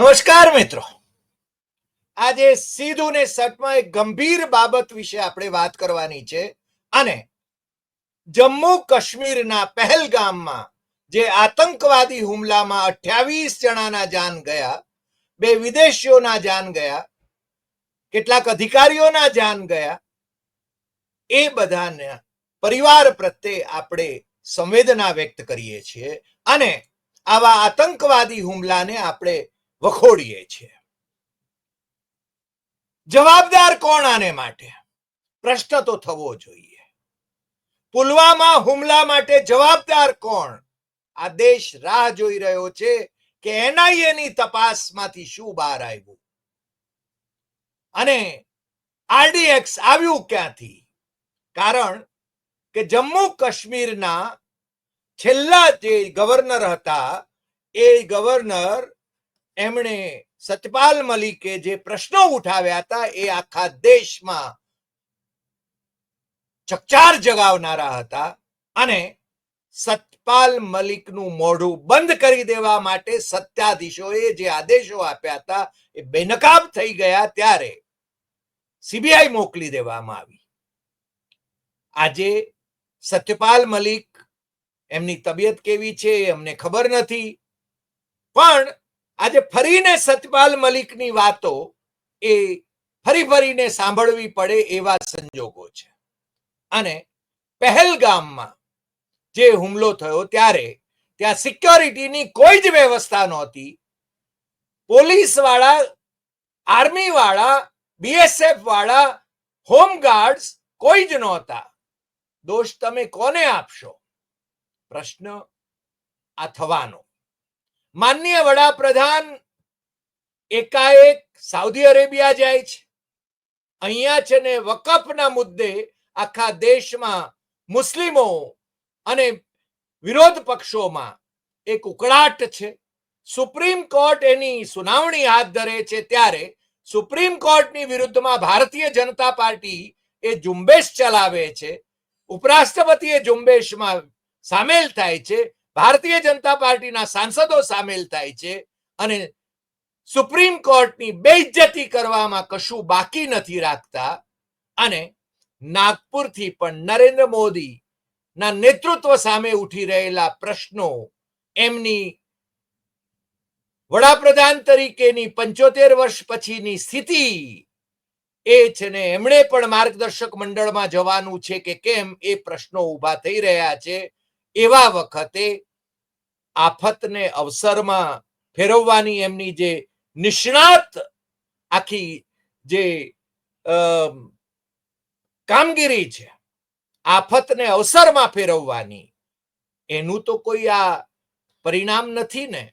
નમસ્કાર મિત્રો. આજે સીધું ને સટમાં એક ગંભીર બાબત વિશે આપણે વાત કરવાની છે અને જમ્મુ કાશ્મીરના પહેલગામમાં જે આતંકવાદી હુમલામાં અઠ્યાવીસ જણાના જાન ગયા, બે વિદેશીઓના જાન ગયા, કેટલાક અધિકારીઓના જાન ગયા, એ બધાના પરિવાર પ્રત્યે આપણે સંવેદના વ્યક્ત કરીએ છીએ અને આવા આતંકવાદી હુમલાને આપણે વખોડીએ છીએ. જવાબદાર કોણ આને માટે? પ્રશ્ન તો થવો જોઈએ. પુલવામા હુમલા માટે જવાબદાર કોણ? આ દેશ રાહ જોઈ રહ્યો છે કે એનઆઈએ ની તપાસમાંથી શું બહાર આવ્યું? અને આરડીએક્સ આવ્યું ક્યાંથી? કારણ કે જમ્મુ કાશ્મીરના છેલ્લા જે ગવર્નર હતા, એ ગવર્નર એમણે સતપાલ મલિકે જે પ્રશ્નો ઉઠાવ્યા હતા એ આખા દેશમાં ચકચાર જગાવનારા હતા અને સતપાલ મલિકનું મોઢું બંધ કરી દેવા માટે સત્તાધીશોએ જે આદેશો આપ્યા હતા એ બેનકાબ થઈ ગયા ત્યારે સીબીઆઈ મોકલી દેવામાં આવી. આજે સત્યપાલ મલિક એમની તબિયત કેવી છે એ અમને ખબર નથી, પણ આજે ફરીને સતપાલ મલિકની વાતો એ ફરી ફરીને સાંભળવી પડે એવા સંજોગો છે. અને પહેલગામમાં જે હુમલો થયો ત્યારે ત્યાં સિક્યોરિટીની કોઈ જ વ્યવસ્થા નહોતી. પોલીસવાળા આર્મી વાળા બીએસએફ વાળા હોમગાર્ડ્સ કોઈ જ નહોતા. દોષ તમે કોને આપશો? પ્રશ્ન આ થવાનો. માનનીય વડાપ્રધાન એકાએક સાઉદી અરેબિયા જાય છે. અહીંયા છે ને વકફના મુદ્દે આખા દેશમાં મુસ્લિમો અને વિરોધ પક્ષોમાં એક ઉકળાટ છે. સુપ્રીમ કોર્ટ એની સુનાવણી હાથ ધરે છે ત્યારે સુપ્રીમ કોર્ટની વિરુદ્ધમાં ભારતીય જનતા પાર્ટી એ ઝુંબેશ ચલાવે છે. ઉપરાષ્ટ્રપતિ એ ઝુંબેશમાં સામેલ થાય છે. ભારતીય જનતા પાર્ટીના સાંસદો સામેલ થાય છે અને સુપ્રીમ કોર્ટની બેઇજ્જતી કરવામાં કશું બાકી નથી રાખતા અને નાગપુરથી પણ નરેન્દ્ર મોદી ના નેતૃત્વ સામે ઉઠી રહેલા પ્રશ્નો એમની વડાપ્રધાન તરીકેની પંચોતેર વર્ષ પછીની સ્થિતિ એ છે ને એમણે પણ માર્ગદર્શક મંડળમાં જવાનું છે કે કેમ એ પ્રશ્નો ઊભા થઈ રહ્યા છે. એવા વખતે આફતને અવસરમાં ફેરવવાની એમની જે નિષ્ણાત આખી જે કામગીરી છે, આફતને અવસરમાં ફેરવવાની, એનું તો કોઈ આ પરિણામ નથી ને.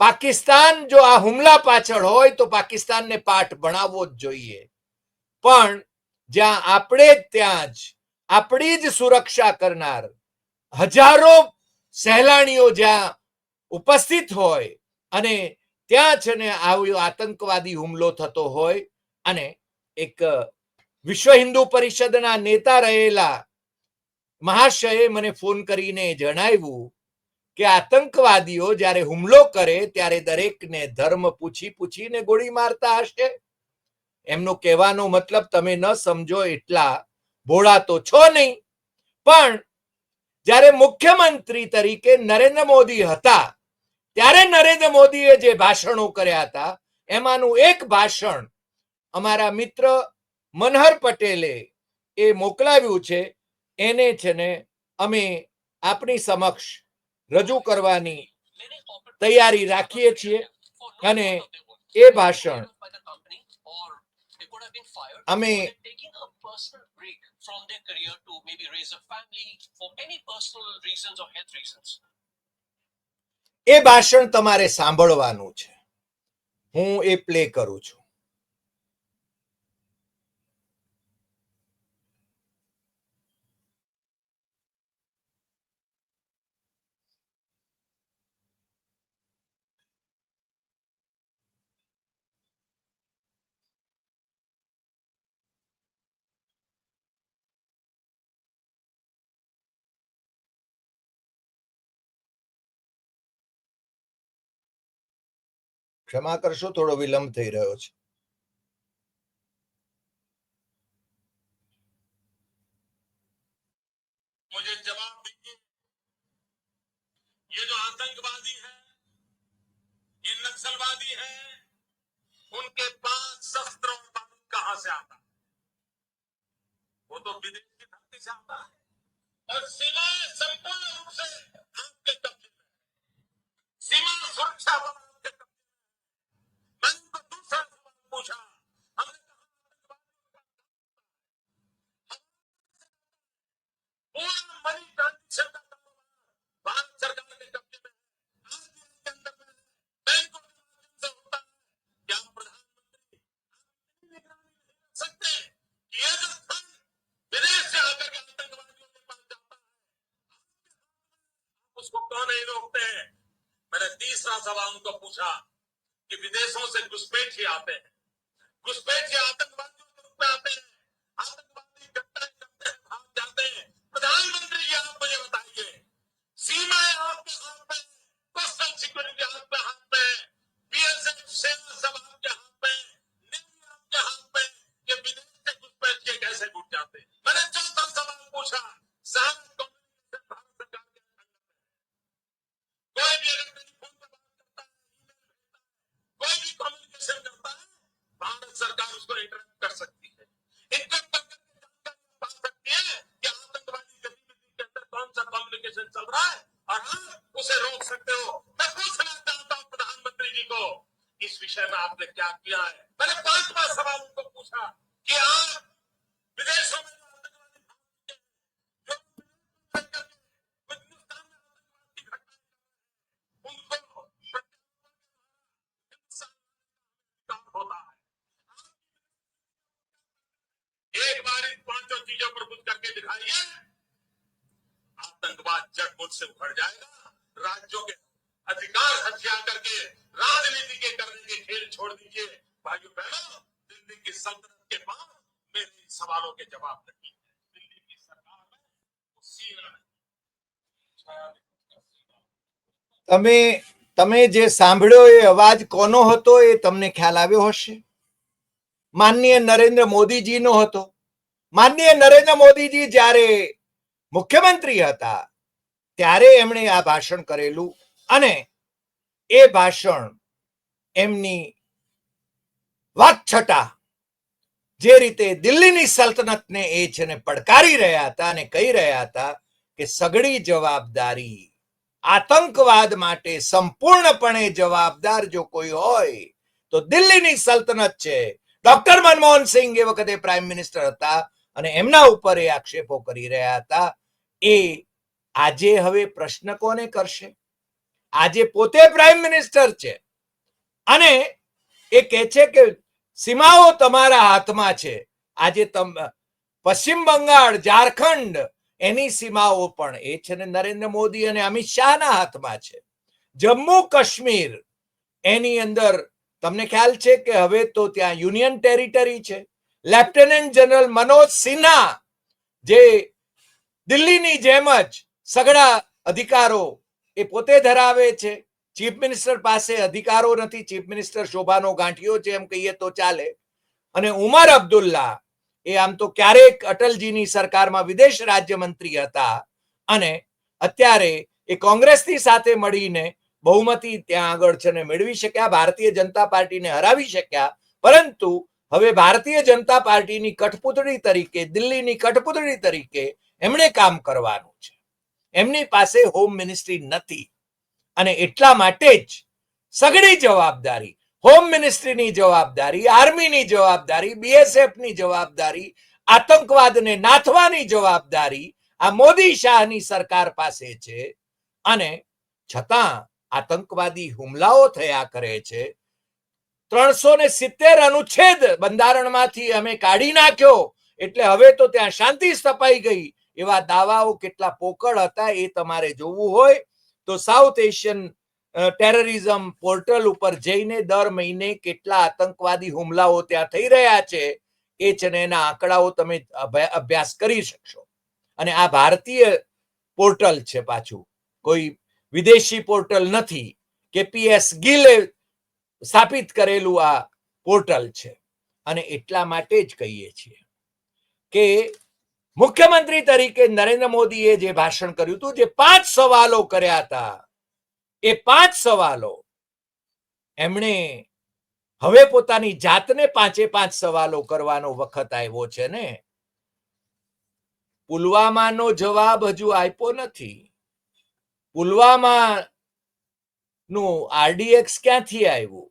પાકિસ્તાન જો આ હુમલા પાછળ હોય તો પાકિસ્તાનને પાઠ ભણાવવો જ જોઈએ. પણ જ્યાં આપણે ત્યાં જ, આપણી જ સુરક્ષા કરનાર હજારો સહેલાણીઓ જ્યાં ઉપસ્થિત હોય અને ત્યાં છે ને આવ્યો આતંકવાદી હુમલો થતો હોય અને એક વિશ્વ હિન્દુ પરિષદના નેતા રહેલા મહાશયે મને ફોન કરીને જણાવ્યું કે આતંકવાદીઓ જ્યારે હુમલો કરે ત્યારે દરેકને ધર્મ પૂછી પૂછીને ગોળી મારતા હશે. એમનો કહેવાનો મતલબ તમે ન સમજો એટલા ભોળા તો છો નહીં. પણ જ્યારે મુખ્યમંત્રી તરીકે નરેન્દ્ર મોદી હતા, ત્યારે નરેન્દ્ર મોદીએ જે ભાષણો કર્યા હતા, એમાંનું એક ભાષણ અમારા મિત્ર મનહર પટેલે એ મોકલાવ્યું છે. એને છે ને અમે આપણી સમક્ષ રજૂ કરવાની તૈયારી રાખીએ છીએ અને એ ભાષણ અમે from their career to maybe raise a family for any personal reasons or health reasons. એ ભાષણ તમારે સાંભળવાનું છે હું એ પ્લે કરું છું ક્ષમા કરશો થોડો વિલંબ થઈ રહ્યો છે. सवाल उनको पूछा कि विदेशों से घुसपैठी आते हैं। घुसपैठी आतंकवादियों के रूप में आते हैं। आतंकवादी भाग जाते हैं। प्रधानमंत्री जी, आप मुझे बताइए सीमाएँ भारत सरकार उसको इंटरप्ट कर सकती है। है कि आतंकवादी गतिविधि कौन सा कम्युनिकेशन चल रहा है, और आप उसे रोक सकते हो। मैं पूछना चाहता हूँ प्रधानमंत्री जी को, इस विषय में आपने क्या किया है? मैंने पाँच सवाल चीजों पर कुछ करके दिखाइए आतंकवाद जड़ मुझ से उखड़ जाएगा राज्यों के अधिकार हथिया करके राजनीति के करने के खेल छोड़ दीजिए भाइयों बहनों दिल्ली की सल्तनत के पास मेरे इन सवालों के जवाब नहीं है दिल्ली की सरकार में वो सीना नहीं તમે તમે જે સાંભળ્યો એ અવાજ કોનો હતો એ તમને ખ્યાલ આવ્યો હશે માનનીય નરેન્દ્ર મોદીજીનો હતો માનનીય નરેન્દ્ર મોદીજી જ્યારે મુખ્યમંત્રી હતા, ત્યારે એમણે આ ભાષણ કરેલું અને એ ભાષણ એમની વાકછટા જે રીતે દિલ્હીની સલ્તનતને એ છે ને પડકારી રહ્યા હતા અને કહી રહ્યા હતા કે સગડી જવાબદારી આતંકવાદ માટે સંપૂર્ણપણે જવાબદાર જો કોઈ હોય, તો દિલ્હીની સલ્તનત છે. ડોક્ટર મનમોહન સિંહ એ વખતે પ્રાઇમ મિનિસ્ટર હતા. અને એમના ઉપર એ આક્ષેપો કરી રહ્યા હતા, એ આજે હવે પ્રશ્ન કોને કરશે? આજે પોતે પ્રાઇમ મિનિસ્ટર છે. અને એ કહે છે કે સીમાઓ તમારા હાથમાં છે. આજે પશ્ચિમ બંગાળ, ઝારખંડ, એની સીમાઓ પણ એ છે ને નરેન્દ્ર મોદી અને અમિત શાહના હાથમાં છે. જમ્મુ કાશ્મીર, એની અંદર તમને ખ્યાલ છે કે હવે તો ત્યાં યુનિયન ટેરિટરી છે. લેફ્ટનન્ટ જનરલ મનોજ સિન્હા, જે દિલ્હીની જેમ જ સઘળા અધિકારો એ પોતે ધરાવે છે. ચીફ મિનિસ્ટર પાસે અધિકારો નથી. ચીફ મિનિસ્ટર શોભાનો ગાંઠિયો છે એમ કહીએ તો ચાલે. અને ઉમર અબ્દુલ્લા એ આમ તો ક્યારેક અટલજીની સરકારમાં વિદેશ રાજ્યમંત્રી હતા અને અત્યારે એ કોંગ્રેસની સાથે મળીને બહુમતી ત્યાં આગળ છે ને મેળવી શક્યા. ભારતીય જનતા પાર્ટીને હરાવી શક્યા. પરંતુ હવે ભારતીય જનતા પાર્ટીની કઠપૂતળી તરીકે, દિલ્હીની કઠપૂતળી તરીકે એમણે કામ કરવાનું છે. એમની પાસે હોમ મિનિસ્ટ્રી નથી. અને એટલા માટે જ સઘળી જવાબદારી હોમ મિનિસ્ટ્રીની જવાબદારી આર્મીની જવાબદારી બીએસએફની જવાબદારી, આતંકવાદને નાથવાની જવાબદારી આ મોદી શાહની સરકાર પાસે છે. અને છતાં આતંકવાદી હુમલાઓ થયા કરે છે. ત્રણસો ને સિત્તેર અનુચ્છેદ બંધારણમાંથી અમે કાઢી નાખ્યો. એટલે હવે તો ત્યાં શાંતિ સ્થપાઈ ગઈ. એવા દાવાઓ કેટલા પોકળ હતા એ તમારે જોવું હોય. તો સાઉથ એશિયન ટેરરિઝમ પોર્ટલ ઉપર જઈને દર મહિને કેટલા આતંકવાદી હુમલાઓ ત્યાં થઈ રહ્યા છે એ છે ને એના આંકડાઓ તમે અભ્યા- અભ્યાસ કરી શકશો. અને આ ભારતીય પોર્ટલ છે પાછું. કોઈ વિદેશી પોર્ટલ નથી. કે પીએસ ગિલે સ્થાપિત કરેલું આ પોર્ટલ છે. અને એટલા માટે જ કહીએ છીએ કે મુખ્યમંત્રી તરીકે નરેન્દ્ર મોદીએ જે ભાષણ કર્યું હતું, જે પાંચ સવાલો કર્યા હતા, એ પાંચ સવાલો એમણે હવે પોતાની જાતને પાંચે પાંચ સવાલો કરવાનો વખત આવ્યો છે ને. પુલવામાનો જવાબ હજુ આપ્યો નથી. પુલવામા નું આરડીએક્સ ક્યાંથી આવ્યું?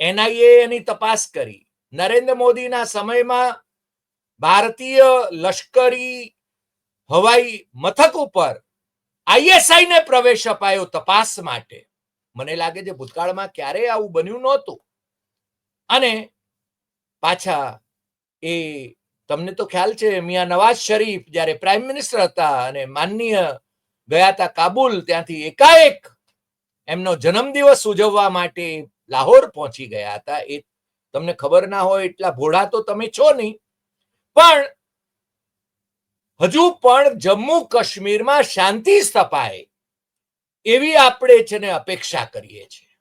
એનઆઈએ એની તપાસ કરી. નરેન્દ્ર મોદીના સમયમાં ભારતીય લશ્કરી હવાઈ મથક ઉપર આઈએસઆઈ ને પ્રવેશ અપાયો તપાસ માટે. મને લાગે છે ભૂતકાળમાં ક્યારેય આવું બન્યું નહોતું. અને પાછા એ તમને તો ખ્યાલ છે, મિયા નવાઝ શરીફ જ્યારે પ્રાઇમ મિનિસ્ટર હતા અને માનનીય ગયા હતા કાબુલ, ત્યાંથી એકાએક એમનો જન્મદિવસ ઉજવવા માટે લાહોર પહોંચી ગયા હતા. એ તમને ખબર ના હોય એટલા ભોળા તો તમે છો નહીં. પણ હજુ પણ જમ્મુ કાશ્મીરમાં શાંતિ સ્થપાય એવી આપણે છે ને અપેક્ષા કરીએ છીએ.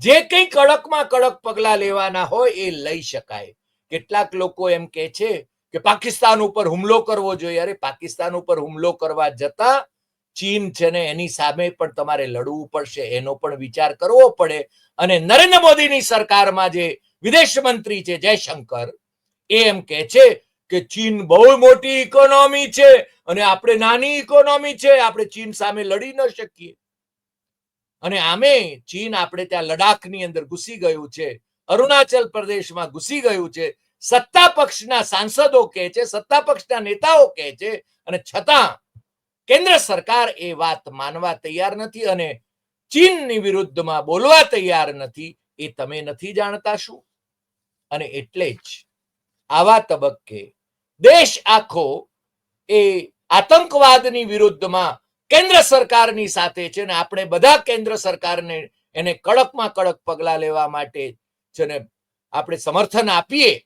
જે કંઈ કડકમાં કડક પગલા લેવાના હોય એ લઈ શકાય. કેટલાક લોકો એમ કે છે કે પાકિસ્તાન ઉપર હુમલો કરવો જોઈએ. અરે પાકિસ્તાન ઉપર હુમલો કરવા જતા ચીન છે ને એની સામે પણ તમારે લડવું પડશે, એનો પણ વિચાર કરવો પડે. અને નરેન્દ્ર મોદીની સરકારમાં જે વિદેશ મંત્રી છે જયશંકર, એ એમ કે છે કે ચીન બહુ મોટી ઇકોનોમી છે અને આપણે નાની ઇકોનોમી છે, આપણે ચીન સામે લડી ન શકીએ. અને આમે ચીન આપણે ત્યાં લડાખની અંદર ઘૂસી ગયું છે, અરુણાચલ પ્રદેશમાં ઘૂસી ગયું છે. સત્તા પક્ષના સાંસદો કહે છે, સત્તા પક્ષના નેતાઓ કહે છે અને છતાં કેન્દ્ર સરકાર એ વાત માનવા તૈયાર નથી અને ચીનની વિરુદ્ધમાં બોલવા તૈયાર નથી એ તમે નથી જાણતા શું? અને એટલે જ આવા તબક્કે દેશ આખો એ આતંકવાદની વિરુદ્ધમાં કેન્દ્ર સરકારની સાથે છે ને આપણે બધા કેન્દ્ર સરકારને એને કડકમાં કડક પગલા લેવા માટે છે ને આપણે સમર્થન આપીએ.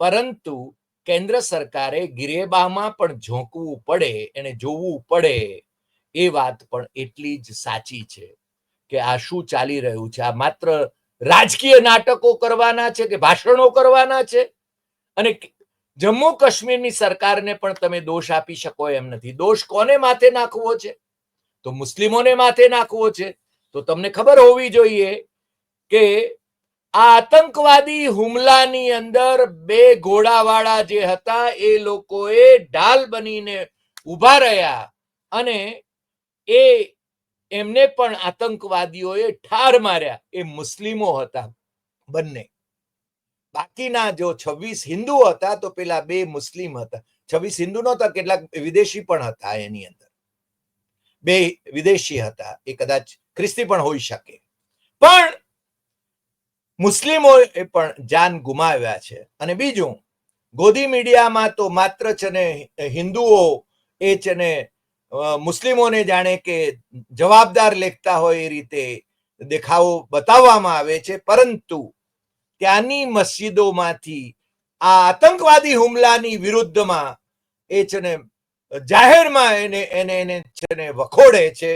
પરંતુ કેન્દ્ર સરકારે ગિરેબામાં પણ ઝોંકવું પડે, એને જોવું પડે, એ વાત પણ એટલી જ સાચી છે કે આ શું ચાલી રહ્યું છે? આ માત્ર રાજકીય નાટકો કરવાના છે કે ભાષણો કરવાના છે? અને જમ્મુ કાશ્મીરની સરકારને પણ તમે દોષ આપી શકો એમ નથી. દોષ કોને માથે નાખવો છે? તો મુસ્લિમોને માથે નાખવો છે. તો તમને ખબર હોવી જોઈએ કે આ આતંકવાદી હુમલાની અંદર બે ઘોડાવાળા જે હતા, એ લોકોએ ઢાલ બનીને ઊભા રહ્યા અને એ એમને પણ આતંકવાદીઓએ ઠાર માર્યા. એ મુસ્લિમો હતા બંને. બાકીના જો છવ્વીસ હિન્દુ હતા, તો પેલા બે મુસ્લિમ હતા. છવ્વીસ હિન્દુ નહોતા, કેટલાક વિદેશી પણ હતા એની અંદર. બે વિદેશી હતા. એ કદાચ ખ્રિસ્તી પણ હોઈ શકે. પણ મુસ્લિમોએ પણ જાન ગુમાવ્યા છે. અને બીજું, ગોદી મીડિયામાં તો માત્ર છે હિન્દુઓ એ છે ને મુસ્લિમોને જાણે કે જવાબદાર લેખતા હોય એ રીતે દેખાવો બતાવવામાં આવે છે. પરંતુ ત્યાંની મસ્જિદોમાંથી આ આતંકવાદી હુમલાની વિરુદ્ધમાં એ છે ને, જાહેરમાં એને એને એને છે ને વખોડે છે.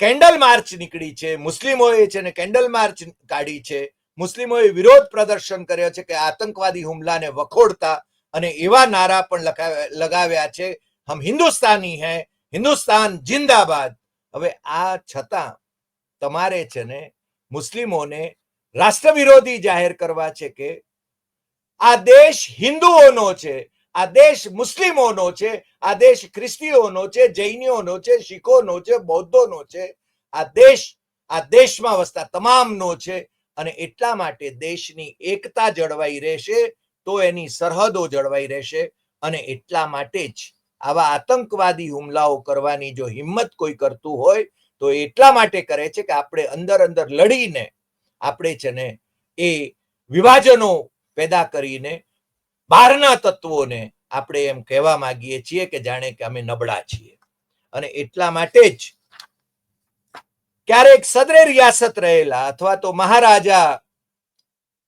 કેન્ડલ માર્ચ નીકળી છે. મુસ્લિમોએ છે ને કેન્ડલ માર્ચ કાઢી છે. મુસ્લિમોએ વિરોધ પ્રદર્શન કર્યો છે કે આતંકવાદી હુમલાને વખોડતા અને એવા નારા પણ લગાવ્યા છે. હમ હિન્દુસ્તાની હૈ, હિન્દુસ્તાન જિંદાબાદ. હવે આ છતાં તમારે છે ને મુસ્લિમોને રાષ્ટ્ર વિરોધી જાહેર કરવા છે કે આ દેશ હિન્દુઓનો છે, આ દેશ મુસ્લિમોનો છે, આ દેશ ખ્રિસ્તીઓનો છે, જૈનીઓનો છે, શીખોનો છે, બૌદ્ધોનો છે, આ દેશ, આ દેશમાં વસતા તમામનો છે અને એટલા માટે દેશની એકતા જળવાઈ રહેશે તો એની સરહદો જળવાઈ રહેશે અને એટલા માટે જ આવા આતંકવાદી હુમલાઓ કરવાની જો હિંમત કોઈ કરતું હોય તો એટલા માટે કરે છે કે આપણે અંદર અંદર લડીને આપણે છે ને એ વિભાજનો પેદા કરીને બહારના તત્વોને આપણે એમ કહેવા માંગીએ છીએ કે જાણે કે અમે નબળા છીએ. અને એટલા માટે જ ક્યારેક સદરે રિયાસત રહેલા અથવા તો મહારાજા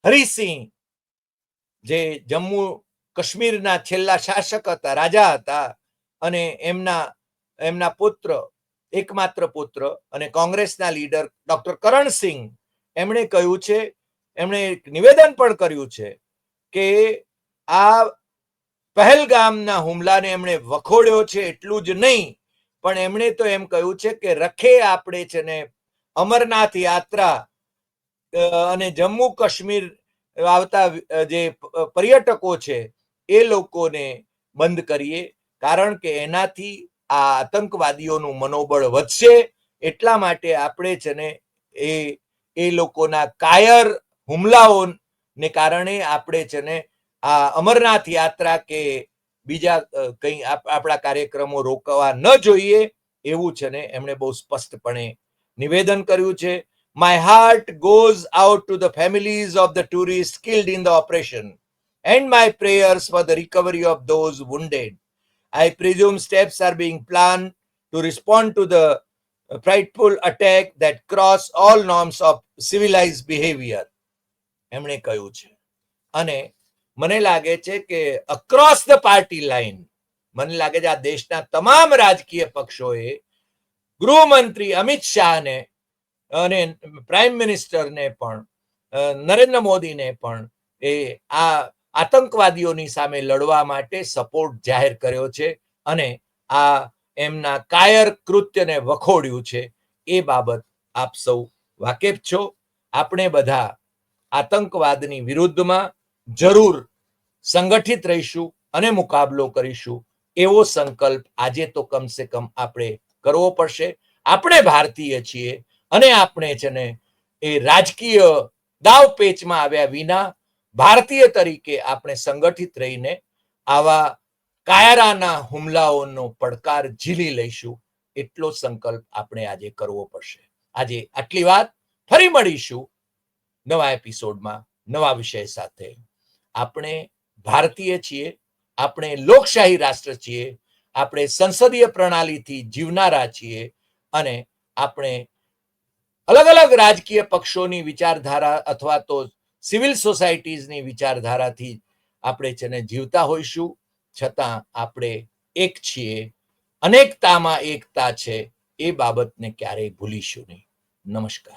હરિસિંહ, જે જમ્મુ કાશ્મીરના છેલ્લા શાસક હતા, રાજા હતા અને એમના એમના પુત્ર, એકમાત્ર પુત્ર અને કોંગ્રેસના લીડર ડોક્ટર કરણસિંહ, એમણે કહ્યું છે, એમણે એક નિવેદન પણ કર્યું છે કે આ પહેલગામના હુમલાને એમણે વખોડ્યો છે એટલું જ નહીં પણ એમણે તો એમ કહ્યું છે કે રખે આપણે છે ને અમરનાથ યાત્રા અને જમ્મુ કાશ્મીર આવતા જે પર્યટકો છે, એ લોકોને બંધ કરીએ. કારણ કે એનાથી આ આતંકવાદીઓનું મનોબળ વધશે. એટલા માટે આપણે છે ને એ એ લોકોના કાયર હુમલાઓને કારણે આપણે છે ને આ અમરનાથ યાત્રા કે બીજા કંઈ આપ- આપણા કાર્યક્રમો રોકવા ન જોઈએ એવું છે ને એમણે બહુ સ્પષ્ટપણે નિવેદન કર્યું છે my heart goes out to the families of the tourist killed in the operation and my prayers for the recovery of those wounded. I presume steps are being planned to respond to the frightful attack that cross all norms of civilized behavior. એમણે કહ્યું છે અને મને લાગે છે કે across the party line મને લાગે છે આ દેશના તમામ રાજકીય પક્ષોએ ગૃહમંત્રી અમિત શાહને અને પ્રાઇમ મિનિસ્ટરને પણ નરેન્દ્ર મોદીને પણ એ આ આતંકવાદીઓની સામે લડવા માટે સપોર્ટ જાહેર કર્યો છે અને આ એમના કાયર કૃત્યને વખોડ્યું છે. એ બાબત આપ સૌ વાકેફ છો. આપણે બધા આતંકવાદની વિરુદ્ધમાં જરૂર સંગઠિત રહીશું અને મુકાબલો કરીશું. એવો સંકલ્પ આજે તો કમસે કમ આપણે કરવો પડશે. આપણે ભારતીય છીએ અને આપણે છે ને એ રાજકીય દાવપેચમાં આવ્યા વિના ભારતીય તરીકે આપણે સંગઠિત રહીને આવા કાયરાના હુમલાઓનો પડકાર ઝીલી લઈશું. એટલો સંકલ્પ આપણે આજે કરવો પડશે. આજે આટલી વાત. ફરી મળીશું નવા એપિસોડમાં નવા વિષય સાથે. આપણે ભારતીય છીએ, આપણે લોકશાહી રાષ્ટ્ર છીએ, આપણે સંસદીય પ્રણાલીથી જીવનારા છીએ અને આપણે અલગ અલગ રાજકીય પક્ષોની વિચારધારા અથવા તો સિવિલ સોસાયટીઝની વિચારધારાથી આપણે છે ને જીવતા હોઈશું, છતાં આપણે એક છીએ. અનેકતામાં એકતા છે, એ બાબતને ક્યારેય ભૂલીશું નહીં. નમસ્કાર.